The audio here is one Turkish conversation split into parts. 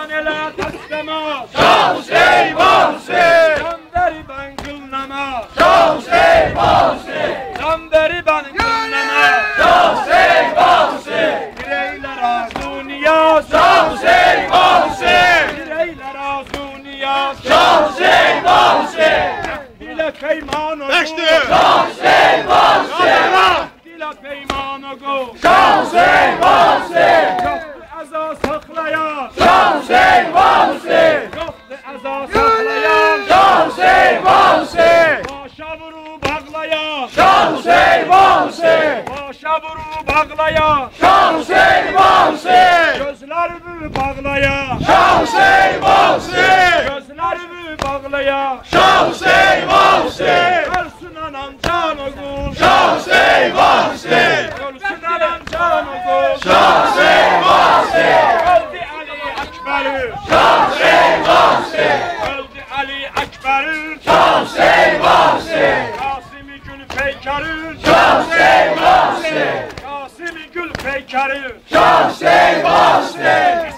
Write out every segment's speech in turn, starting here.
Can ela taslama. Şah Hüseyin, Bah Hüseyin. Can beri ben kılnama. Şah Hüseyin, Bah Hüseyin. Can beri ben Hüseyin Bahse! Başa vurur bağlaya! Şah Hüseyin Bahse! Gözlerimi bağlaya! Şah Hüseyin Bahse! Gözlerimi bağlaya! Şah Hüseyin Bahse! Ölsün anam can oğul! Şah Hüseyin Bahse! Ölsün anam can oğul! Şah Hüseyin Bahse! Öldü Ali Ekber'i! Şah Karayı. Şams'te, Bas'te.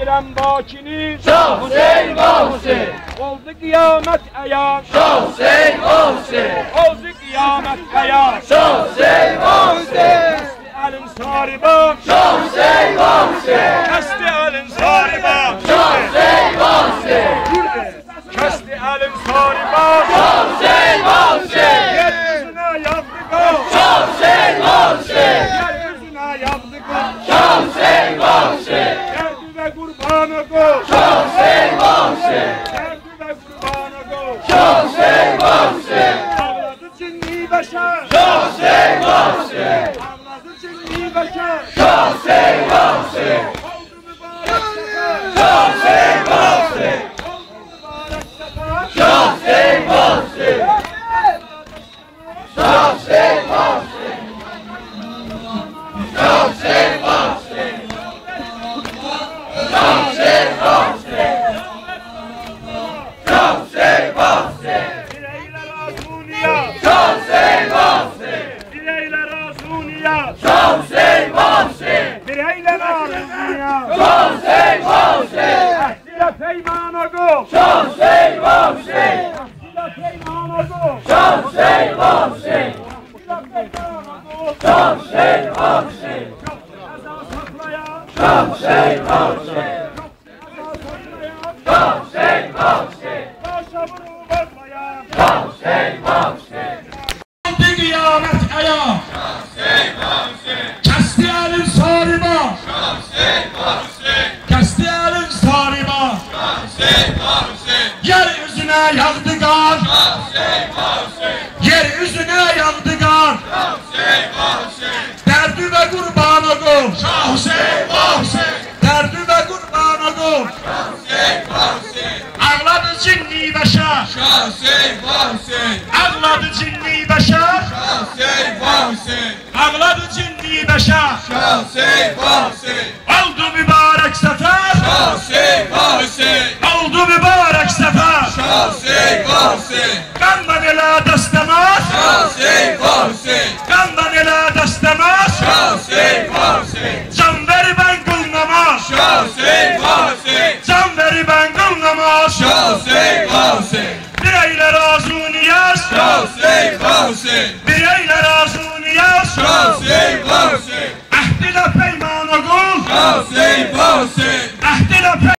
Sayıram bakini. Şah Hüseyin Bah Hüseyin. Oldu kıyamet ayar. Şah Hüseyin Bah Hüseyin. Oldu kıyamet ayar. Şah Hüseyin Bah Hüseyin. Elim sarı bak. Şah Hüseyin Bah Hüseyin. Mago! Chancei você! Chancei você! Chancei você! Chancei você! Yeryüzüne yandı gar. Derdi ve kurban oldum. Derdi ve kurban oldum. Ağladı cinni başa. Ağladı cinni başa. Ağladı cinni başa. Ağladı cinni başa. você. Mirei Rosunia, você, você. Artilha Peimanogul, você, você. Artilha